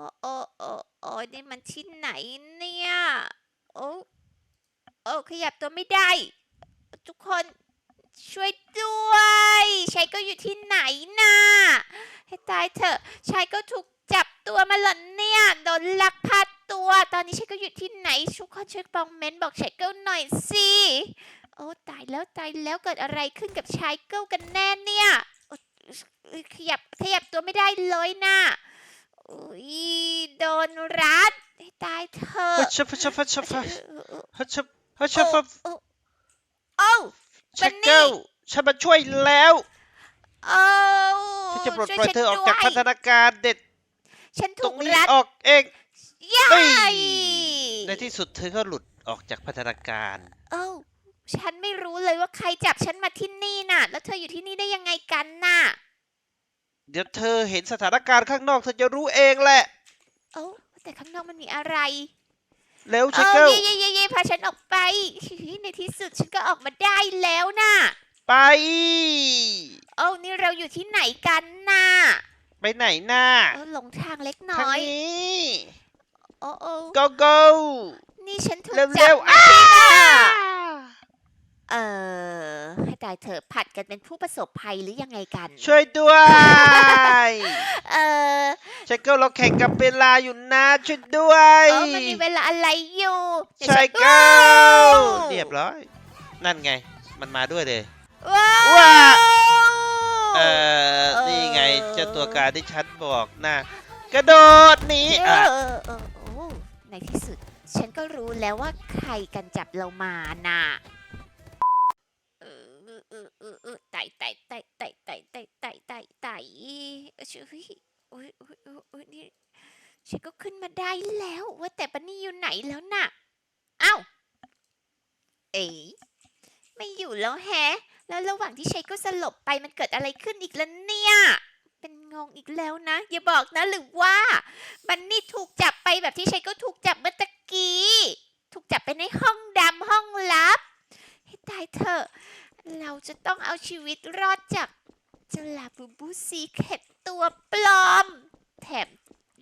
อ้โอ้โอ้โอ้นี่มันที่ไหนเนี่ย โอ้โอ้ขยับตัวไม่ได้ ทุกคนช่วยด้วยชายก็อยู่ที่ไหนน่ะให้ตายเถอะชายก็ถูกจับตัวมาหล่นเนี่ยโดนลักพาตัว ตอนนี้ชายก็อยู่ที่ไหนทุกคนช่วยคอมเมนต์บอกชายเกิลหน่อยสิโอ้ตายแล้วตายแล้วเกิดอะไรขึ้นกับชายเกิลกันแน่เนี่ยขยับขยับตัวไม่ได้เลยน่ะ อุ๊ยโดนรัดให้ตายเถอะฮัชฟัชฟัชฟัชฮัชฮัชฟัโอ้โอ้ชักเกิลฉันมาช่วยแล้ว โอ้ฉันจะปลดปล่อยเธอออกจากพัฒนาการเด็ดฉันตถูงกนี้รัดออกเองย่าเฮ้ย ยในที่สุดเธอก็หลุดออกจากพัฒนาการเอ้ฉันไม่รู้เลยว่าใครจับฉันมาที่นี่น่ะ แล้วเธออยู่ที่นี่ได้ยังไงกันน่ะ เดี๋ยวเธอเห็นสถานการณ์ข้างนอกเธอจะรู้เองแหละ เอ้าแต่ข้างนอกมันมีอะไรเร็วชักเอ้าเกิลเย่เย่เย่เย่พาฉันออกไปเฮ้ยในที่สุดฉันก็ออกมาได้แล้วน่ะ ไป เอ้านี่เราอยู่ที่ไหนกันน่ะ ไปไหนน่ะเออหลงทางเล็กน้ทางอยนี้โอ้โอ้ go go นี่ฉันถูกเร็วจัเร็บวมาอ้าที่น่ะ เออให้ตายเถอะผัดกันเป็นผู้ประสบภัยหรือยังไงกัน ช่วยด้วย เออชักเกิลเราแข่งกับเวลาอยู่นะช่วยด้วยเออมันมีเวลาอะไรอยู่เดี๋ยวชัฉักนเกิลว้าวเรียบร้อย นั่นไง มันมาด้วยเลย ว้าวว้าเออเออนี่ไงเจ้าตัวการที่ฉันบอกนะกระโดดหนีเออะ อเออเออโอ้ในที่สุด ฉันก็รู้แล้วว่าใครกันจับเรามาน่ะ ช่วยโอ้ยโอ้ยโอ้ยโอ้ยนี่ฉันก็ขึ้นมาได้แล้ว ว่าแต่ปันนี่อยู่ไหนแล้วน่ะเอ้าเอ๋ไม่อยู่แล้วแฮะ แล้วระหว่างที่ชัยก็สลบไปมันเกิดอะไรขึ้นอีกแล้วเนี่ย เป็นงงอีกแล้วนะ อย่าบอกนะหรือว่า บันนี่ถูกจับไปแบบที่ชัยก็ถูกจับเมื่อตะกี้ ถูกจับไปในห้องดำห้องลับให้ตายเถอะ เราจะต้องเอาชีวิตรอดจาก เจาลาบูบูซีเข็ดตัวปลอม แถม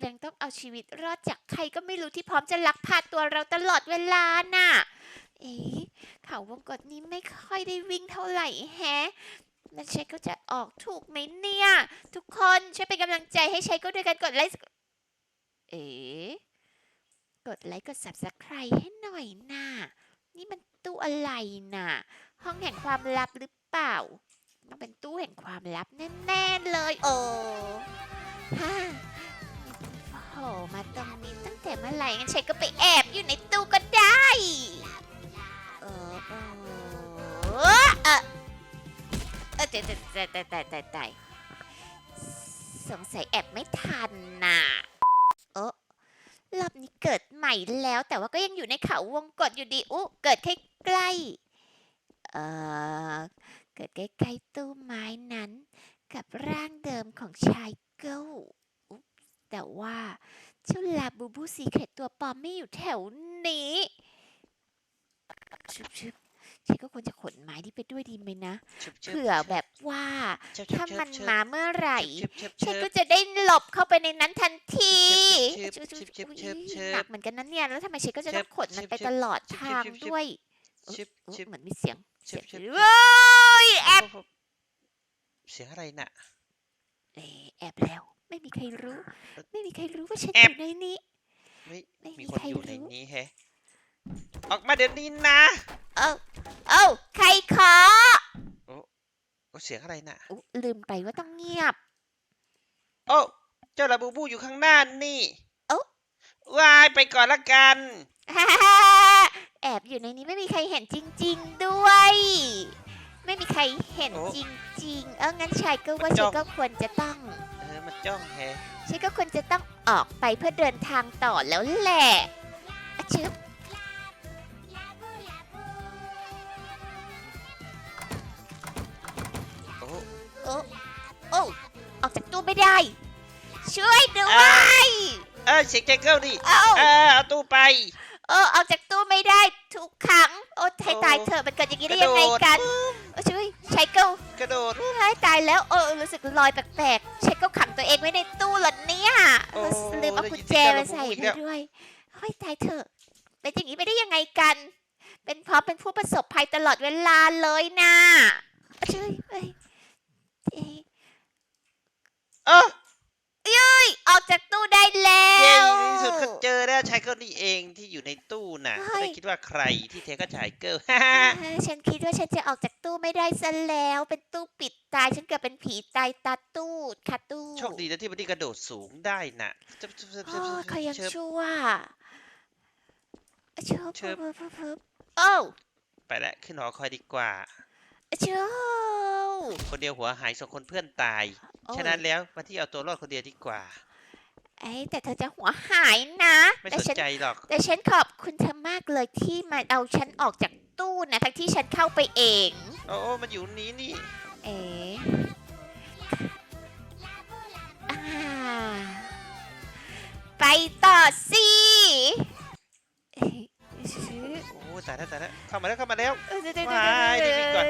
ยังต้องเอาชีวิตรอดจากใครก็ไม่รู้ที่พร้อมจะลักพาตัวเราตลอดเวลาน่ะ เอ๊ะเขาวงกตนี้ไม่ค่อยได้วิ่งเท่าไหร่แฮะแล้วเชคก็จะออกถูกไหมเนี่ย ทุกคนช่วยเป็นกำลังใจให้เชคก็ด้วยกันกดไลค์เอ๋กดไลค์กด subscribe ให้หน่อยน่ะ นี่มันตู้อะไรน่ะ ห้องแห่งความลับหรือเปล่า ต้องเป็นตู้แห่งความลับแน่ๆเลยโอ้ฮ่าโผล่มาตรงนี้ตั้งแต่เมื่อไหร่งั้นเชคก็ไปแอบอยู่ในตู้ก็ได้เออเออเออเออแต่แต่แต่แต่แต่แต่สงสัยแอบไม่ทันน่ะเออรอบนี้เกิดใหม่แล้วแต่ว่าก็ยังอยู่ในเขาวงกฏอยู่ดีอุ๊เกิดใกล้ๆเออ เกิดใกล้ๆตู้ไม้นั้น กับร่างเดิมของชายเก้าอุ๊บแต่ว่าเจ้าลาบูบูซีเครตตัวปลอมไม่อยู่แถวนี้ชึบชึบฉันก็ควรจะขนไม้นี่ไปด้วยดีไหมนะชุบชุบเผื่อแบบว่าชุบถ้าชุบมันชุบมาเมื่อไหร่ชุบชุบฉัชุนบก็จะได้หลบเข้าไปในนั้นทันทีชึบชึบชึบชึบอุ๊ยชึบชึบหนักเหมือนกันนะเนี่ย แล้วทำไมฉันก็จะต้องขนมันไปชึบตลอดชึบทางชึบชึบด้วย ชุบอุ๊ยชุบเหมือนมีเสียงชึเสียบงชึบเว้ยแอบเสียงอะไรน่ะเอ๊ะแอบแล้ว ไม่มีใครรู้ ไม่มีใครรู้ว่าฉันแออบยู่ในนี้เฮ้ยไม่มีมีคนใครอยู่ในรู้นี้แฮะออกมาเดี๋ยวนี้นะ เอ้าเอ้าใครขอโอ้เสียงอะไรน่ะอุ๊ยลืมไปว่าต้องเงียบ โอ้เจ้าลาบูบูอยู่ข้างหน้านี่เอ้าวายไปก่อนละกันฮ่าฮ่าฮ่า แอบอยู่ในนี้ไม่มีใครเห็นจริง ๆด้วย ไม่มีใครเห็นโอ้จริง ๆ เอองั้นชายก็ว่ามันจ้ชาอยงก็ควรจะต้องเออมันจ้องแฮะชายก็ควรจะต้องออกไปเพื่อเดินทางต่อแล้วแหละอะชึบโอ้โอ้โอ้ออกจากตู้ไม่ได้ ช่วยด้วอ่ายเออเสียงใจเกิลดิเอ้า เออเอาตู้ไป เออออกจากตู้ไม่ได้ถูกขัง โอ้ไทยโอ้ตายเถอะมันเกิดอย่างนี้ได้กระยังโดไงดกันอช่วยชายเกิลกระโดดเฮ้ยตายแล้วเออรู้สึกลอยแปลกๆชายเกิลขังตัวเองไว้ในตู้เหรอเนี่ยโอ้เออลืมเอาได้กุยิญนแจเสียงมาระใส่บุอีกไปแล้วด้วยเฮ้ยตายเถอะเป็นอย่างนี้ไปได้ยังไงกัน เป็นเพราะเป็นผู้ประสบภัยตลอดเวลาเลยนะช่วยเอ้ยเอ้ย เอ้า เอ้ยออกจากตู้ได้แล้ เย้ ว ในที่สุดก็เจอแล้วชายเกิล นี่เองที่อยู่ในตู้น่ะเฮ้ย ไม่คิดว่าใครที่แท้ก็ชายเกิล เออฉันคิดว่าฉันจะออกจากตู้ไม่ได้ซะแล้ว เป็นตู้ปิดตาย ฉันเกือบเป็นผีตายตาตู้ค่ะตู้โชคดีนะที่มันได้กระโดดสูงได้น่ะจับจับจับโอ้จับจับเขายังเชิบ ชั่วเชิบเชิบ เพิ่บเพิ่บเพิ่บโอ้าไปแล้วขึ้นหอคอยดีกว่า เชิบคนเดียวหัวหายสองคนเพื่อนตาย โอ้ย ฉะนั้นแล้วมาที่เอาตัวรอดคนเดียวดีกว่า ไอ้ยแต่เธอจะหัวหายนะไม่แต่สนฉันใจหรอก แต่ฉันขอบคุณเธอมากเลยที่มาเอาฉันออกจากตู้นะทั้งที่ฉันเข้าไปเอง โอ้มันอยู่นี้นี่ เอ๋อ่าไปต่อสิเอ๊ะโอ้ตายแล้วตายแล้วเข้ามาแล้วเข้ามาแล้ว เออเดี๋ยวเดี๋ยวว้ายเดี๋ยวรีบๆก่อน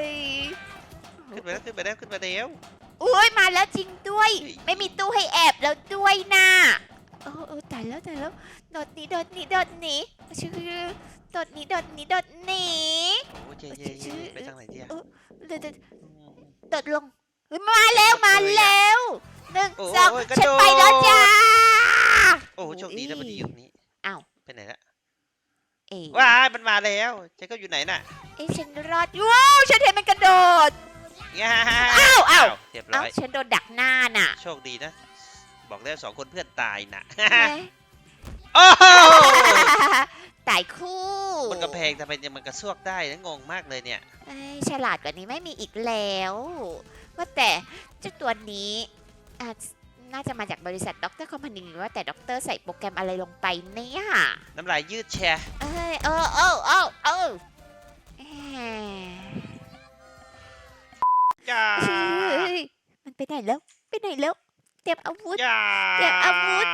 เดี๋ยวขึ้นมาแล้วขึ้นมาแล้วขึ้นมาแล้ว อุ้ยมาแล้วจริงด้วยเฮ้ยไม่มีตู้ให้แอบแล้วด้วยนะโอ้โอ้ตายแล้วตายแล้วโดดหนีโดดหนีโดดหนีชื่อโดดหนีโดดหนีโดดหนีโอ้เย่เย่เย่ไปทางไหนดีอะเดี๋ยวเดี๋ยวอืมโดดลงเฮ้ยมาแล้วมาแล้วหนึ่งโอ้สองยกระฉันโดดไปแล้วจ้าโอ้โชคดีนะมันอยู่นี่อ้าวไปไหนละเอ๊ะว้ายมันมาแล้วเจ๊ก็อยู่ไหนน่ะเอ๊ะฉันรอดว้าวฉันเห็นมันกระโดด ง่าอ้าวอ้าวเรียบร้เอ้าอย ฉันโดนดักหน้าน่ะโชคดีนะ บอกแล้วสองคนเพื่อนตายน่ะแหมโอ้โหตายคู่บนกำแพงทำไมยังมันกระซวกได้นะงงมากเลยเนี่ย เอ้ยฉลาดกว่านี้ไม่มีอีกแล้ว ว่าแต่เจ้าตัวนี้อะน่าจะมาจากบริษัทด็อกเตอร์คอมพานีว่าแต่ด็อกเตอร์ใส่โปรแกรมอะไรลงไปเนี่ยน้ำลายยืดแชร์เอ้ยเออเออเออเออแหม จ้าเฮ้ยมันไปไหนแล้ว ไปไหนแล้วเตรียมอาวุธจ้าเดี๋ยวอาวุธ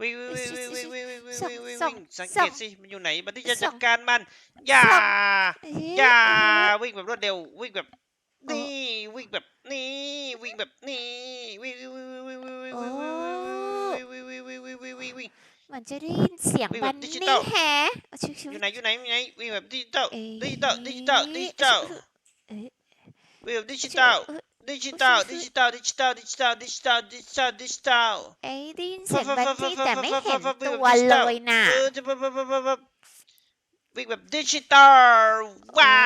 วิ่งวิ่งวิ่งวิ่งวิ่งวิ่งวิ่งส่องวิ่งวิ่งส่องวิ่งสังส่เกองตสิ มันอยู่ไหน มันที่จะส่จัองดการมัน อย่าส่องเอ้ยอย่า วิ่งแบบรวดเร็ว วิ่งแบบเออนี่ วิ่งแบบ นี่ วิ่งแบบ นี่ วิ่งวิ่งวิ่งวิ่งวิ่งวิ่งโอ้วิ่งวิ่งวิ่งวิ่งวิ่งวิ่งวิ่งวิ่งมันจะได้ยินเสียงวิ่งแบบับนดิจินี่ตอลแฮะเอาชิวอยู่ไหนอยู่ไหนอยู่ไหนวิ่งแบบดิจิตอลๆเอ้ยดิจิตอลดิจิตอลดิจิตอลเอ้ย วิ่งแบบดิจิชิตอลเอ้ยดิจิตอลดิจิตอลดิจิตอลดิจิตอลดิจิตอลดิจิตอลดิจิตอลเอ้ยได้ยินเสียงบันนี่แต่ไม่เห็นฟับฟับฟับฟับตัวฟับฟับเลยน่ะเออจะแบบแบบแบบแบบวิ่งแบบดิจิตอลว้า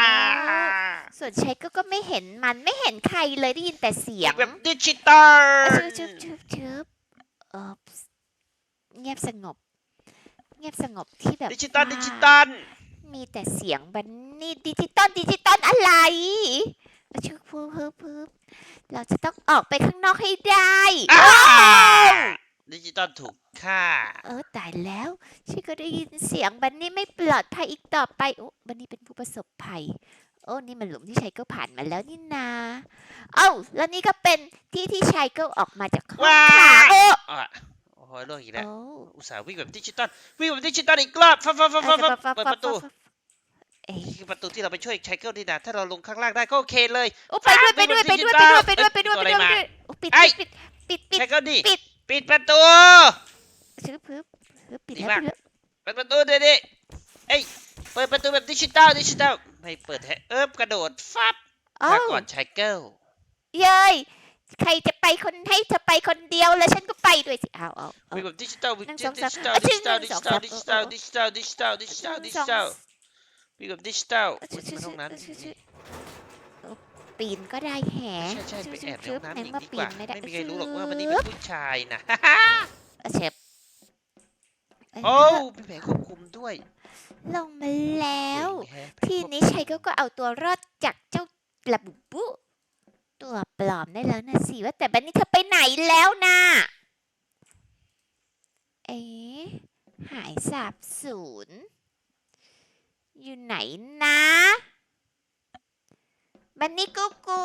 ส่วนเช็คก็ก็ไม่เห็นมันไม่เห็นใครเลยได้ยินแต่เสียวิ่งงแบบดิจิตอลชึบชึบชึบชึบเออเงียบสงบ เงียบสงบที่แบบดิจิตอลว่าดิจิตอลมีแต่เสียงบันนี่ดิจิตอลดิจิตอลอะไร ชึบพึบพึบพึบเราจะต้องออกไปข้างนอกให้ได้ ดิจิตอลถูกฆ่า เออตายแล้วฉันก็ได้ยินเสียงบันนี่ไม่ปลอดภัยอีกต่อไปโอ้บันนี่เป็นผู้ประสบภัย โอ้นี่มันหลุมที่ชัยก็ผ่านมาแล้วนี่นาเอ้าแล้วนี่ก็เป็นที่ที่ชัยก็ออกมาจากห้องว้า ขังโอ้อะโอ้โล่วงอีกแล้ว โอ้อุตส่าห์วิ่งแบบดิจิตอลวิ่งแบบดิจิตอลอีกรอบฟับฟับฟับฟับฟับเปิดประตู เอ้ยนี่คือประตูที่เราไปช่วยไชเกิลนี่นะถ้าเราลงข้างล่างได้ก็โอเคเลยโอ้ไปด้วยไปด้วยไปด้วยไปด้วยไปด้วยไปด้วยไปด้วยไปด้วยโอ้ปิดไอ้ปิดปิดปิดไชเกิลดิปิดปิดประตูชื้อพึบพึบปิดดีแล้วมากปิดแล้วเปิดประตูเดี๋ยวดิเอ้ยเปิดประตูแบบดิจิตอลดิจิตอลไม่เปิดแฮะเอิบกระโดดฟับเอ้ามาก่อนไชเกิลเย้ยใครจะไปคนให้เธอไปคนเดียวแล้วฉันก็ไปด้วยสิเอาเอาเอาวิ่งแบบดิจิตอลวิ่งหนึ่งดิสองจิสามตอลอะดิจิตอลหนึ่ดิงจิสองตอลสามดิจิตอลดิจิตอลดิจิตอลดิจิตอลดิจิตอล วิ่งแบบดิจิตอลเออวิ่งชื่อไปห้องน้ำเออชื่อชื่อเออปีนก็ได้แฮะใช่ใช่ไปแอบในชึห้องน้ำหญิงในเมื่อดีปีกนว่าไม่ได้ไม่มีใครรู้หรอกว่าวันนี้ชึเป็นบผู้ชายนะเออเชฟโอ้มีแผงควบคุมด้วย ลงมาแล้วเจ๋งแฮะแผงทีควบนี้ชัยก็ก็เอาตัวรอดจากเจ้าปลาบุบุตัวปลอมได้แล้วนะสิว่าแต่บันนี้เธอไปไหนแล้วนะเอ๊ะหายสาบสูญ อยู่ไหนนะบันนี่กูกู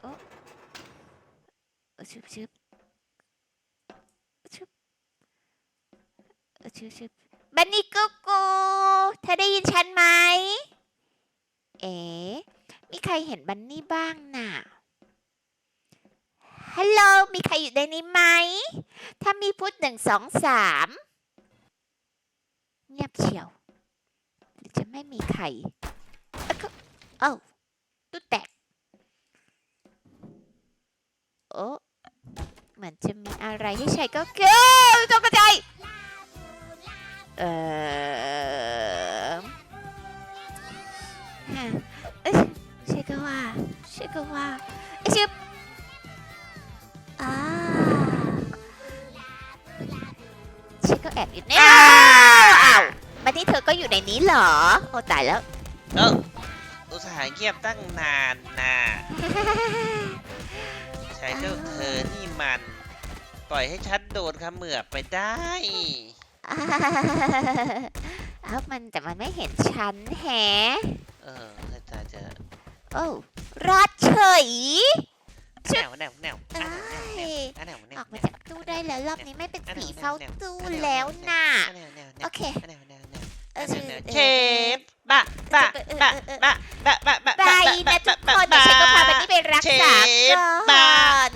โอ้เออชึบชึบชึบเออชึบชึบบันนี่กูกู เธอได้ยินฉันไหม เอ๋มีใครเห็นบันนี่บ้างน่ะฮัลโหล มีใครอยู่ในนี้ไหม ถ้ามีพูดหนึ่งสองสาม เงียบเชียวจะไม่มีใครเอ้าก็เอ้าตู้แตก โอ้เหมือนจะมีอะไรให้ใช้ก็เกินตกใจเออฮะเอ้ยใช่ก็ว่าใช่ก็ว่าไอชิบอ่าใช่ก็แอบอยู่เนี่ยอ้าวมาที่เธอก็อยู่ในนี้เหรอ โอ้ตายแล้ว เอออุตส่าห์เงียบตั้งนานนะชายเจ้าเธอนี่มัน ปล่อยให้ฉันโดนเขมือบไปได้ เอ้ามันแต่มันไม่เห็นฉันแฮะเออถ้าจะจะโอ้รอดเฉยแนวแนวแนวเอ้ยแนวแนวแนวออกมาจากตู้ได้แล้วรอบนี้ไม่เป็นผีเฝ้าตู้แล้วน่ะแนวแนวแนวโอเคแนวแนวแนวเออแนวแนวเออเชฟบะบะบะบะบะบะบะไปนะทุกคนเดี๋ยวฉันก็พาบันนี่ไปรักษาก่อน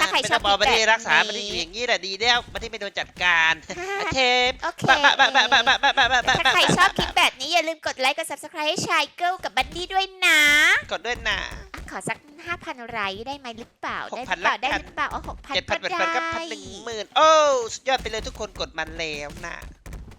ถ้าใครชอบบอกคลิปไม่ได้แบบรักษานี้ไม่ได้อยู่อย่างนี้แหละดีแล้วไม่ได้ไม่โดนจัดการเชฟโอเคบะบะบะบะบะบะบะบะบะบะถ้าใครชอบคลิปแบบนี้อย่าลืมกดไลค์กด subscribe ให้ชายเกิลกับบันดี้ด้วยนะกดด้วยนะอะขอสัก5,000ไลค์ได้ไหมหรือเปล่าได้ห6,000รือเปล่าละได้กันหรือเปล่าอ๋อหกพันเจ็ดพัก็นแปดได้พันกับพันหนึ่งหมื่นโอ้สุดยอดไปเลยทุกคนกดมันแล้วนะ